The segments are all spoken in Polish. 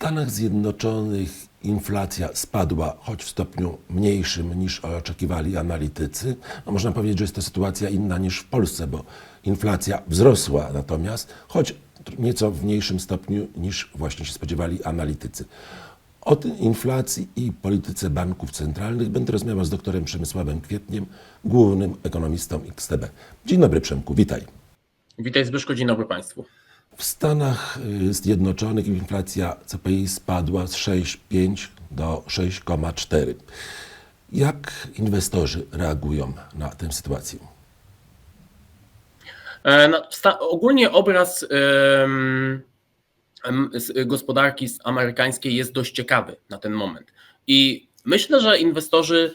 Stanach Zjednoczonych inflacja spadła, choć w stopniu mniejszym niż oczekiwali analitycy. No można powiedzieć, że jest to sytuacja inna niż w Polsce, bo inflacja wzrosła natomiast, choć nieco w mniejszym stopniu niż właśnie się spodziewali analitycy. O inflacji i polityce banków centralnych będę rozmawiał z doktorem Przemysławem Kwietniem, głównym ekonomistą XTB. Dzień dobry Przemku, witaj. Witaj Zbyszko, dzień dobry Państwu. W Stanach y, Zjednoczonych inflacja CPI spadła z 6,5 do 6,4. Jak inwestorzy reagują na tę sytuację? E, no, ogólnie obraz gospodarki amerykańskiej jest dość ciekawy na ten moment. I myślę, że inwestorzy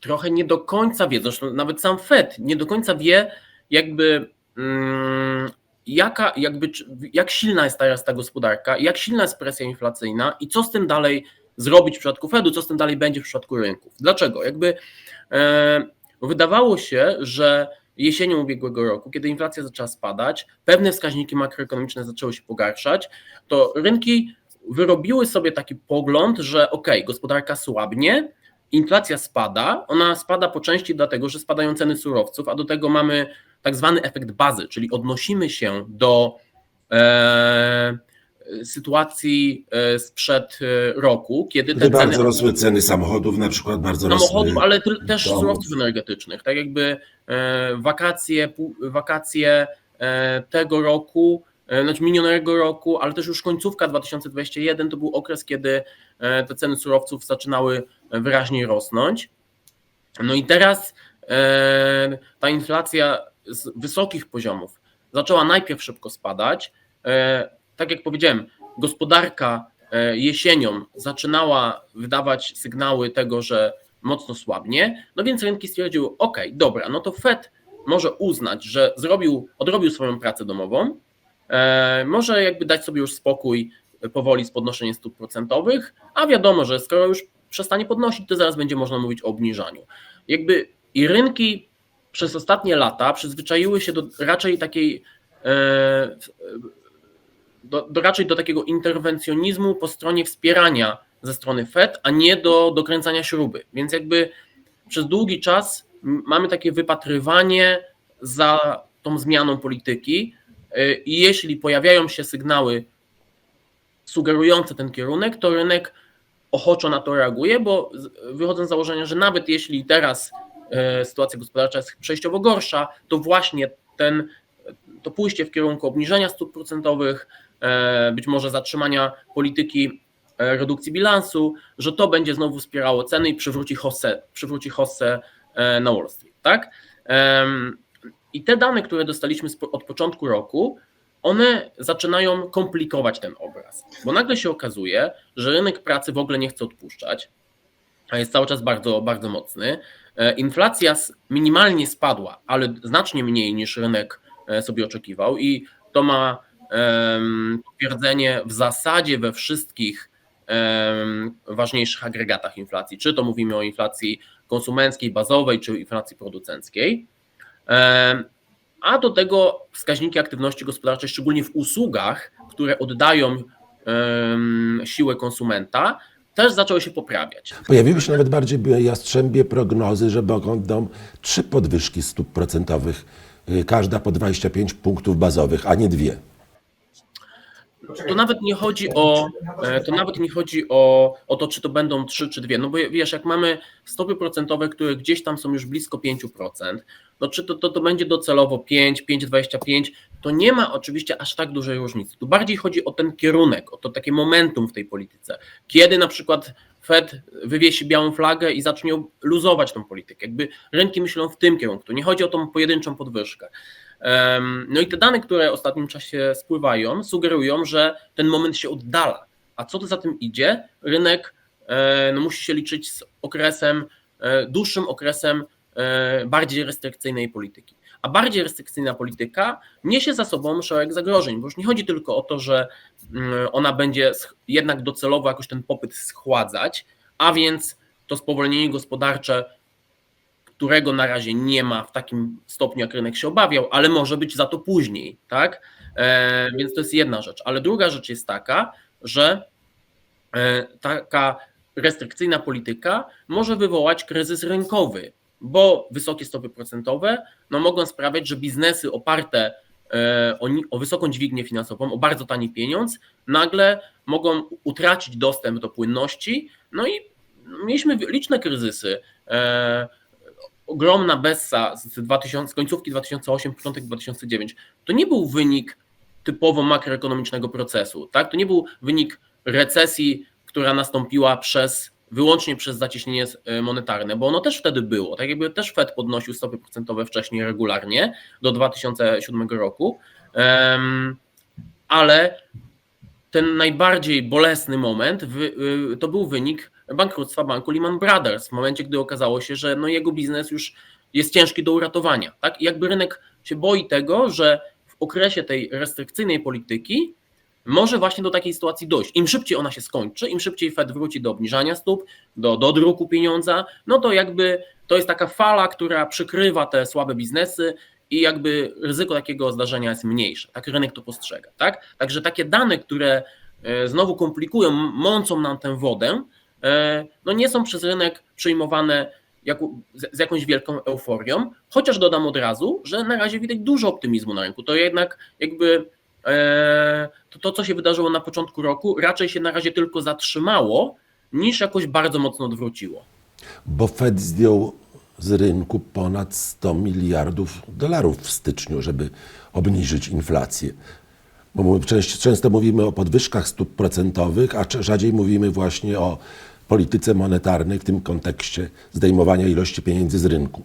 trochę nie do końca wiedzą, nawet sam Fed nie do końca wie, jakby mm, jaka, jakby, jak silna jest teraz ta gospodarka, jak silna jest presja inflacyjna i co z tym dalej zrobić w przypadku Fedu, co z tym dalej będzie w przypadku rynków. Dlaczego? Jakby e, wydawało się, że jesienią ubiegłego roku, kiedy inflacja zaczęła spadać, pewne wskaźniki makroekonomiczne zaczęły się pogarszać, to rynki wyrobiły sobie taki pogląd, że ok, gospodarka słabnie, inflacja spada, ona spada po części dlatego, że spadają ceny surowców, a do tego mamy tak zwany efekt bazy, czyli odnosimy się do e, sytuacji e, sprzed e, roku, kiedy te ceny bardzo rosły ceny samochodów, na przykład bardzo samochodów, rosły... ale ty- też domów. surowców energetycznych. Tak jakby e, wakacje, wakacje tego roku, znaczy minionego roku, ale też już końcówka 2021 to był okres, kiedy te ceny surowców zaczynały wyraźnie rosnąć. No i teraz ta inflacja z wysokich poziomów zaczęła najpierw szybko spadać. E, tak jak powiedziałem, gospodarka e, jesienią zaczynała wydawać sygnały tego, że mocno słabnie, no więc rynki stwierdziły, ok, dobra, no to Fed może uznać, że zrobił, odrobił swoją pracę domową, e, może jakby dać sobie już spokój powoli z podnoszeniem stóp procentowych, a wiadomo, że skoro już przestanie podnosić, to zaraz będzie można mówić o obniżaniu. Jakby i rynki przez ostatnie lata przyzwyczaiły się do raczej takiej e, do, do raczej do takiego interwencjonizmu po stronie wspierania ze strony Fed, a nie do dokręcania śruby. Więc jakby przez długi czas mamy takie wypatrywanie za tą zmianą polityki y, i jeśli pojawiają się sygnały sugerujące ten kierunek, to rynek ochoczo na to reaguje, bo wychodzę z założenia, że nawet jeśli teraz e, sytuacja gospodarcza jest przejściowo gorsza, to właśnie ten, to pójście w kierunku obniżenia stóp procentowych, e, być może zatrzymania polityki e, redukcji bilansu, że to będzie znowu wspierało ceny i przywróci hossę, przywróci hossę e, na Wall Street. Tak? I te dane, które dostaliśmy od początku roku, one zaczynają komplikować ten obraz, bo nagle się okazuje, że rynek pracy w ogóle nie chce odpuszczać, jest cały czas bardzo, bardzo mocny. E, Inflacja minimalnie spadła, ale znacznie mniej niż rynek e, sobie oczekiwał i to ma potwierdzenie w zasadzie we wszystkich ważniejszych agregatach inflacji, czy to mówimy o inflacji konsumenckiej, bazowej, czy inflacji producenckiej. A do tego wskaźniki aktywności gospodarczej, szczególnie w usługach, które oddają siłę konsumenta, też zaczęły się poprawiać. Pojawiły się nawet bardziej jastrzębie prognozy, że będą trzy podwyżki stóp procentowych, y, każda po 25 punktów bazowych, a nie dwie. To nawet nie chodzi o e, to nawet nie chodzi o, o to, czy to będą trzy czy dwie. No bo wiesz, jak mamy stopy procentowe, które gdzieś tam są już blisko 5%, no czy to, to, to będzie docelowo 5, 5,25, to nie ma oczywiście aż tak dużej różnicy. Tu bardziej chodzi o ten kierunek, o to takie momentum w tej polityce. Kiedy na przykład Fed wywiesi białą flagę i zacznie luzować tą politykę. Jakby rynki myślą w tym kierunku. Nie chodzi o tą pojedynczą podwyżkę. No i te dane, które w ostatnim czasie spływają, sugerują, że ten moment się oddala. A co to za tym idzie? Rynek e, no, musi się liczyć z okresem, e, dłuższym okresem e, bardziej restrykcyjnej polityki. A bardziej restrykcyjna polityka niesie za sobą szereg zagrożeń, bo już nie chodzi tylko o to, że mm, ona będzie jednak docelowo jakoś ten popyt schładzać, a więc to spowolnienie gospodarcze którego na razie nie ma w takim stopniu, jak rynek się obawiał, ale może być za to później, tak? E, więc to jest jedna rzecz. Ale druga rzecz jest taka, że e, taka restrykcyjna polityka może wywołać kryzys rynkowy, bo wysokie stopy procentowe no, mogą sprawiać, że biznesy oparte e, o, o wysoką dźwignię finansową, o bardzo tani pieniądz, nagle mogą utracić dostęp do płynności. No i mieliśmy liczne kryzysy. E, ogromna Bessa z, 2000, z końcówki 2008, początek 2009, to nie był wynik typowo makroekonomicznego procesu. Tak? To nie był wynik recesji, która nastąpiła przez wyłącznie przez zacieśnienie e, monetarne, bo ono też wtedy było. Tak jakby też Fed podnosił stopy procentowe wcześniej regularnie do 2007 roku, ale ten najbardziej bolesny moment y, to był wynik bankructwa banku Lehman Brothers w momencie, gdy okazało się, że no jego biznes już jest ciężki do uratowania. Tak? I jakby rynek się boi tego, że w okresie tej restrykcyjnej polityki może właśnie do takiej sytuacji dojść. Im szybciej ona się skończy, im szybciej Fed wróci do obniżania stóp, do, do druku pieniądza, no to jakby to jest taka fala, która przykrywa te słabe biznesy i jakby ryzyko takiego zdarzenia jest mniejsze. Tak rynek to postrzega. Tak? Także takie dane, które e, znowu komplikują, mącą nam tę wodę, e, no nie są przez rynek przyjmowane jako, z, jakąś wielką euforią, chociaż dodam od razu, że na razie widać dużo optymizmu na rynku. To jednak jakby to, to, co się wydarzyło na początku roku, raczej się na razie tylko zatrzymało, niż jakoś bardzo mocno odwróciło. Bo Fed zdjął z rynku ponad 100 miliardów dolarów w styczniu, żeby obniżyć inflację. Bo często, mówimy o podwyżkach stóp procentowych, a rzadziej mówimy właśnie o polityce monetarnej w tym kontekście zdejmowania ilości pieniędzy z rynku.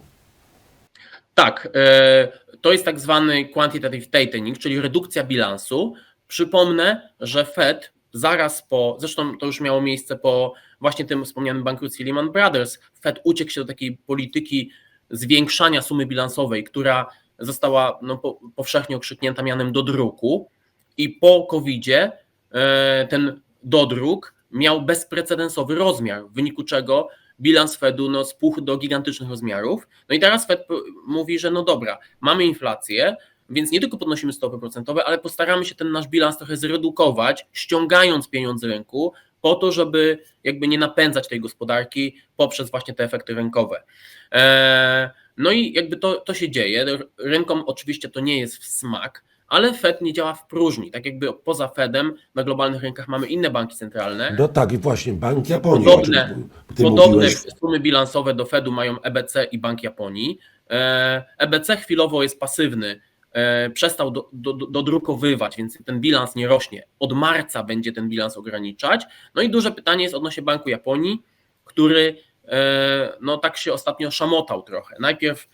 Tak, e, to jest tak zwany quantitative tightening, czyli redukcja bilansu. Przypomnę, że Fed zaraz po, zresztą to już miało miejsce po właśnie tym wspomnianym bankructwie Lehman Brothers, Fed uciekł się do takiej polityki zwiększania sumy bilansowej, która została no, po, powszechnie okrzyknięta mianem dodruku i po COVID-zie e, ten dodruk miał bezprecedensowy rozmiar, w wyniku czego bilans Fedu no, spuchł do gigantycznych rozmiarów. No i teraz Fed mówi, że no dobra, mamy inflację, więc nie tylko podnosimy stopy procentowe, ale postaramy się ten nasz bilans trochę zredukować, ściągając pieniądze rynku, po to, żeby jakby nie napędzać tej gospodarki poprzez właśnie te efekty rynkowe. Eee, No i jakby to, to się dzieje. Rynkom oczywiście to nie jest w smak, ale Fed nie działa w próżni. Tak jakby poza Fedem na globalnych rynkach mamy inne banki centralne. No tak, i właśnie Bank Japonii, Podobne- Podobne mówiłeś. sumy bilansowe do Fedu mają EBC i Bank Japonii. E, EBC chwilowo jest pasywny, e, przestał do, do, do- dodrukowywać, więc ten bilans nie rośnie. Od marca będzie ten bilans ograniczać. No i duże pytanie jest odnośnie Banku Japonii, który e, no tak się ostatnio szamotał trochę. Najpierw e,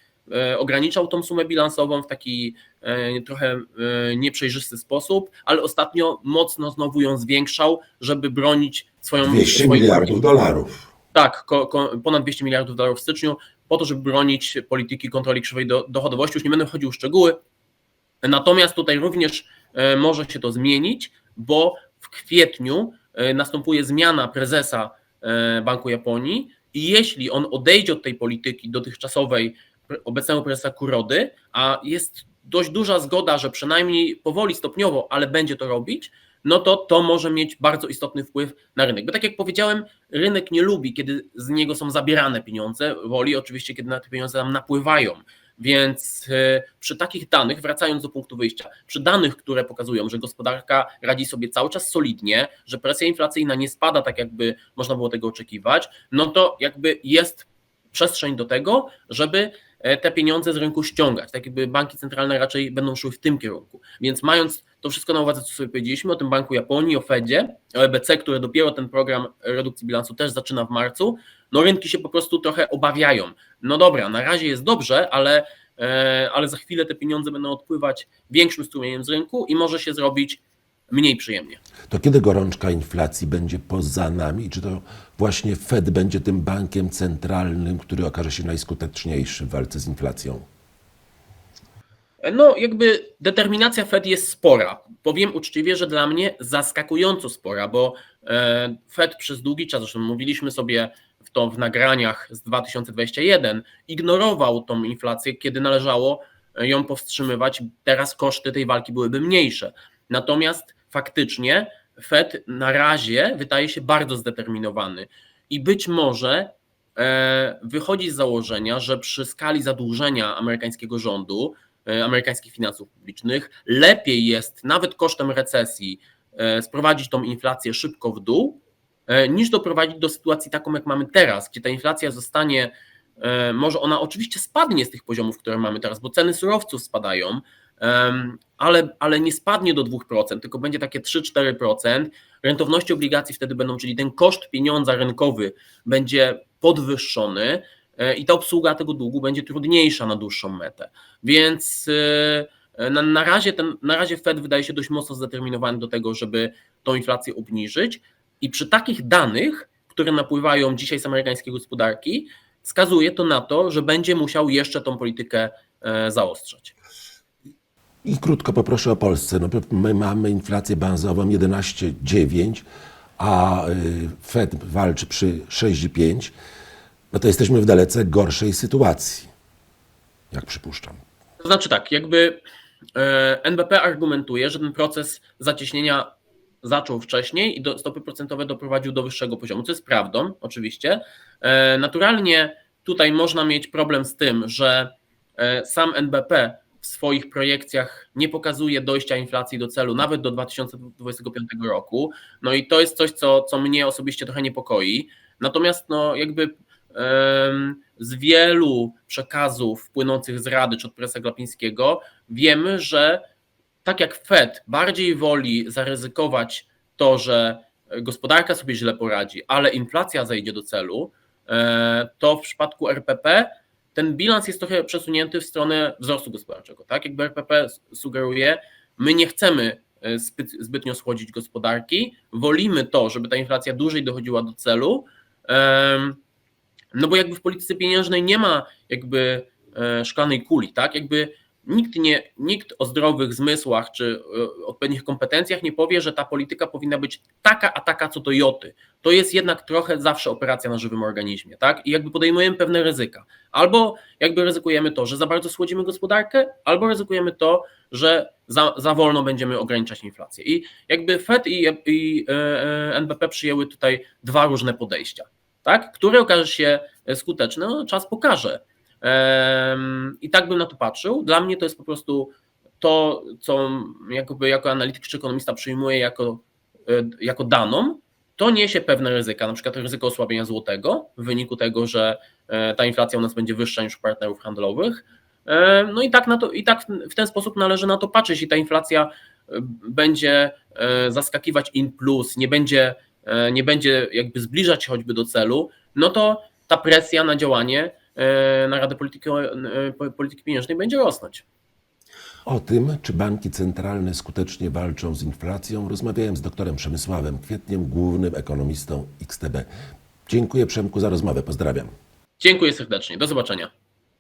ograniczał tą sumę bilansową w taki e, trochę e, nieprzejrzysty sposób, ale ostatnio mocno znowu ją zwiększał, żeby bronić swoją 200 swoich miliardów dolarów. tak, ponad 200 miliardów dolarów w styczniu, po to, żeby bronić polityki kontroli krzywej do, dochodowości. Już nie będę wchodził w szczegóły. Natomiast tutaj również e, może się to zmienić, bo w kwietniu e, następuje zmiana prezesa e, Banku Japonii i jeśli on odejdzie od tej polityki dotychczasowej obecnego prezesa Kurody, a jest dość duża zgoda, że przynajmniej powoli, stopniowo, ale będzie to robić, no to to może mieć bardzo istotny wpływ na rynek. Bo tak jak powiedziałem, rynek nie lubi, kiedy z niego są zabierane pieniądze, woli oczywiście, kiedy na te pieniądze tam napływają. Więc e, przy takich danych, wracając do punktu wyjścia, przy danych, które pokazują, że gospodarka radzi sobie cały czas solidnie, że presja inflacyjna nie spada tak, jakby można było tego oczekiwać, no to jakby jest przestrzeń do tego, żeby te pieniądze z rynku ściągać. Tak jakby banki centralne raczej będą szły w tym kierunku. Więc mając to wszystko na uwadze, co sobie powiedzieliśmy o tym Banku Japonii, o Fedzie, o EBC, które dopiero ten program redukcji bilansu też zaczyna w marcu, no rynki się po prostu trochę obawiają. No dobra, na razie jest dobrze, ale, e, ale za chwilę te pieniądze będą odpływać większym strumieniem z rynku i może się zrobić mniej przyjemnie. To kiedy gorączka inflacji będzie poza nami? Czy to właśnie Fed będzie tym bankiem centralnym, który okaże się najskuteczniejszy w walce z inflacją? No, jakby determinacja Fed jest spora. Powiem uczciwie, że dla mnie zaskakująco spora, bo e, Fed przez długi czas, zresztą mówiliśmy sobie w to w nagraniach z 2021, ignorował tą inflację, kiedy należało ją powstrzymywać. Teraz koszty tej walki byłyby mniejsze. Natomiast faktycznie Fed na razie wydaje się bardzo zdeterminowany. I być może e, wychodzi z założenia, że przy skali zadłużenia amerykańskiego rządu, e, amerykańskich finansów publicznych, lepiej jest nawet kosztem recesji e, sprowadzić tą inflację szybko w dół, niż doprowadzić do sytuacji taką, jak mamy teraz, gdzie ta inflacja zostanie, może ona oczywiście spadnie z tych poziomów, które mamy teraz, bo ceny surowców spadają, ale, ale nie spadnie do 2%, tylko będzie takie 3-4%. Rentowności obligacji wtedy będą, czyli ten koszt pieniądza rynkowy będzie podwyższony e, i ta obsługa tego długu będzie trudniejsza na dłuższą metę. Więc e, na, na, razie ten, na razie Fed wydaje się dość mocno zdeterminowany do tego, żeby tą inflację obniżyć i przy takich danych, które napływają dzisiaj z amerykańskiej gospodarki, wskazuje to na to, że będzie musiał jeszcze tą politykę e, zaostrzać. I krótko poproszę o Polsce. No, my mamy inflację bazową 11,9, a y, Fed walczy przy 6,5. No to jesteśmy w dalece gorszej sytuacji, jak przypuszczam. To znaczy tak, jakby e, NBP argumentuje, że ten proces zacieśnienia zaczął wcześniej i do, stopy procentowe doprowadził do wyższego poziomu, co jest prawdą, oczywiście. E, Naturalnie tutaj można mieć problem z tym, że e, sam NBP w swoich projekcjach nie pokazuje dojścia inflacji do celu nawet do 2025 roku. No i to jest coś, co, co mnie osobiście trochę niepokoi. Natomiast no jakby z wielu przekazów płynących z Rady czy od prezesa Glapińskiego wiemy, że tak jak Fed bardziej woli zaryzykować to, że gospodarka sobie źle poradzi, ale inflacja zejdzie do celu, e, to w przypadku RPP ten bilans jest trochę przesunięty w stronę wzrostu gospodarczego. Tak? Jakby RPP sugeruje, my nie chcemy e, zbyt, zbytnio schłodzić gospodarki, wolimy to, żeby ta inflacja dłużej dochodziła do celu, no bo jakby w polityce pieniężnej nie ma jakby e, szklanej kuli, tak? Jakby nikt, nie, nikt o zdrowych zmysłach czy e, odpowiednich kompetencjach nie powie, że ta polityka powinna być taka, a taka co do joty. To jest jednak trochę zawsze operacja na żywym organizmie, tak? I jakby podejmujemy pewne ryzyka. Albo jakby ryzykujemy to, że za bardzo słodzimy gospodarkę, albo ryzykujemy to, że za, za wolno będziemy ograniczać inflację. I jakby Fed i, i e, e, NBP przyjęły tutaj dwa różne podejścia tak? Które okaże się skuteczne, no, czas pokaże. I tak bym na to patrzył. Dla mnie to jest po prostu to, co jakby jako analityk czy ekonomista przyjmuję jako, e, jako daną, to niesie pewne ryzyka, na przykład ryzyko osłabienia złotego w wyniku tego, że e, ta inflacja u nas będzie wyższa niż u partnerów handlowych. No i tak, na to, i tak w ten sposób należy na to patrzeć i ta inflacja e, będzie zaskakiwać in plus, nie będzie nie będzie jakby zbliżać się choćby do celu, no to ta presja na działanie na Radę Polityki, e, Polityki Pieniężnej będzie rosnąć. O tym, czy banki centralne skutecznie walczą z inflacją, rozmawiałem z doktorem Przemysławem Kwietniem, głównym ekonomistą XTB. Dziękuję Przemku za rozmowę. Pozdrawiam. Dziękuję serdecznie. Do zobaczenia.